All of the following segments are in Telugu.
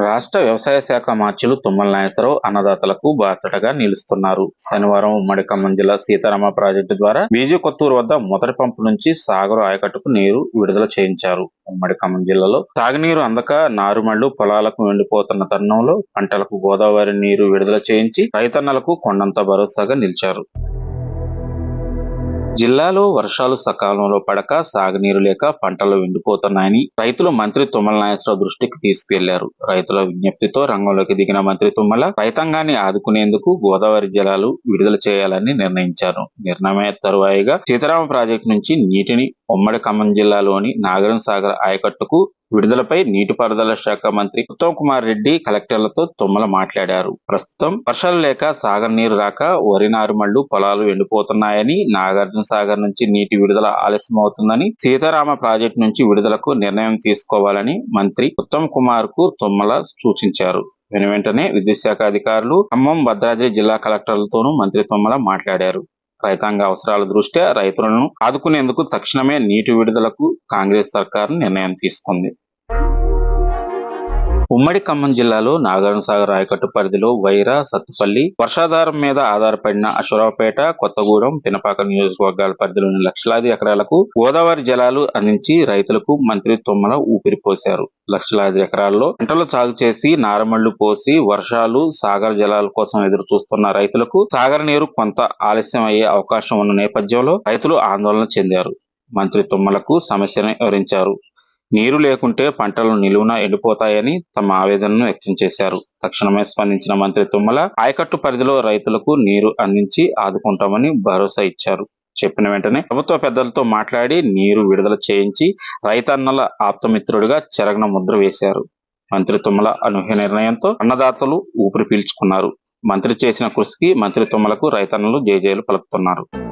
రాష్ట్ర వ్యవసాయ శాఖ మార్చులు తుమ్మల నాగేశ్వరరావు అన్నదాతలకు బాసటగా నిలుస్తున్నారు. శనివారం ఉమ్మడి ఖమ్మం జిల్లా సీతారామ ప్రాజెక్టు ద్వారా బీజీ కొత్తూరు వద్ద మొదటి పంపు నుంచి సాగరు ఆయకట్టుకు నీరు విడుదల చేయించారు. ఉమ్మడి ఖమ్మం జిల్లాలో తాగునీరు అందక నారుమళ్ళు పొలాలకు ఎండిపోతున్న తరుణంలో పంటలకు గోదావరి నీరు విడుదల చేయించి రైతన్నలకు కొండంత భరోసాగా నిలిచారు. జిల్లాలో వర్షాలు సకాలంలో పడక సాగునీరు లేక పంటలు ఎండిపోతున్నాయని రైతులు మంత్రి తుమ్మల నాగేశ్వరరావు దృష్టికి తీసుకెళ్ళారు. రైతుల విజ్ఞప్తితో రంగంలోకి దిగిన మంత్రి తుమ్మల రైతాంగాన్ని ఆదుకునేందుకు గోదావరి జలాలు విడుదల చేయాలని నిర్ణయించారు. నిర్ణయమైన తరువాయిగా సీతారామ ప్రాజెక్టు నుంచి నీటిని ఉమ్మడి ఖమ్మం జిల్లాలోని నాగరం సాగర్ ఆయకట్టుకు విడుదలపై నీటిపారుదల శాఖ మంత్రి ఉత్తమ్ కుమార్ రెడ్డి కలెక్టర్లతో తుమ్మల మాట్లాడారు. ప్రస్తుతం వర్షాలు లేక సాగర్ నీరు రాక వరి నారుమళ్ళు పొలాలు ఎండిపోతున్నాయని నాగార్జున సాగర్ నుంచి నీటి విడుదల ఆలస్యం అవుతుందని సీతారామ ప్రాజెక్టు నుంచి విడుదలకు నిర్ణయం తీసుకోవాలని మంత్రి ఉత్తమ్ కుమార్కు తుమ్మల సూచించారు. వెను వెంటనే విద్యుత్ శాఖ అధికారులు ఖమ్మం భద్రాద్రి జిల్లా కలెక్టర్లతోనూ మంత్రి తుమ్మల మాట్లాడారు. రైతాంగ అవసరాల దృష్ట్యా రైతులను ఆదుకునేందుకు తక్షణమే నీటి విడుదలకు కాంగ్రెస్ సర్కారు నిర్ణయం తీసుకుంది. ఉమ్మడి ఖమ్మం జిల్లాలో నాగార్జునసాగర్ ఆయకట్టు పరిధిలో వైరా సత్తుపల్లి వర్షాధారం మీద ఆధారపడిన అశ్వరావుపేట కొత్తగూడెం పినపాక నియోజకవర్గాల పరిధిలోని లక్షలాది ఎకరాలకు గోదావరి జలాలు అందించి రైతులకు మంత్రి తుమ్మల ఊపిరిపోశారు లక్షలాది ఎకరాల్లో పంటలు సాగు చేసి నారమళ్ళు పోసి వర్షాలు సాగర్ జలాల కోసం ఎదురు చూస్తున్న రైతులకు సాగర్ నీరు కొంత ఆలస్యం అయ్యే అవకాశం ఉన్న నేపథ్యంలో రైతులు ఆందోళన చెందారు. మంత్రి తుమ్మలకు సమస్యను వివరించారు. నీరు లేకుంటే పంటలు నిలువున ఎండిపోతాయని తమ ఆవేదనను వ్యక్తం చేశారు. తక్షణమే స్పందించిన మంత్రి తుమ్మల ఆయకట్టు పరిధిలో రైతులకు నీరు అందించి ఆదుకుంటామని భరోసా ఇచ్చారు. చెప్పిన వెంటనే ప్రభుత్వ పెద్దలతో మాట్లాడి నీరు విడుదల చేయించి రైతన్నల ఆప్తమిత్రుడిగా చెరగన ముద్ర వేశారు. మంత్రి తుమ్మల అనూహ్య నిర్ణయంతో అన్నదాతలు ఊపిరి పీల్చుకున్నారు. మంత్రి చేసిన కృషికి మంత్రి తుమ్మలకు రైతన్నలు జేజేలు పలుకుతున్నారు.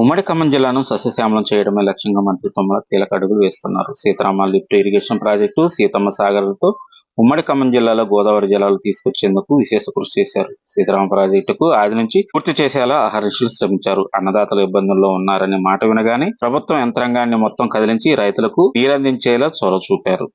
ఉమ్మడి ఖమ్మం జిల్లాను సస్యశ్యామలం చేయడమే లక్ష్యంగా మంత్రి తుమ్మల కీలక అడుగులు వేస్తున్నారు. Sitarama lift irrigation project Sitamma సాగర్లతో ఉమ్మడి ఖమ్మం జిల్లాలో గోదావరి జలాలు తీసుకొచ్చేందుకు విశేష కృషి చేశారు. సీతారామ ప్రాజెక్టుకు ఆది నుంచి పూర్తి చేసేలా అహర్నిశలు శ్రమించారు. అన్నదాతలు ఇబ్బందుల్లో ఉన్నారనే మాట వినగానే ప్రభుత్వం యంత్రాంగాన్ని మొత్తం కదిలించి రైతులకు నీరందించేలా చొరవ చూపారు.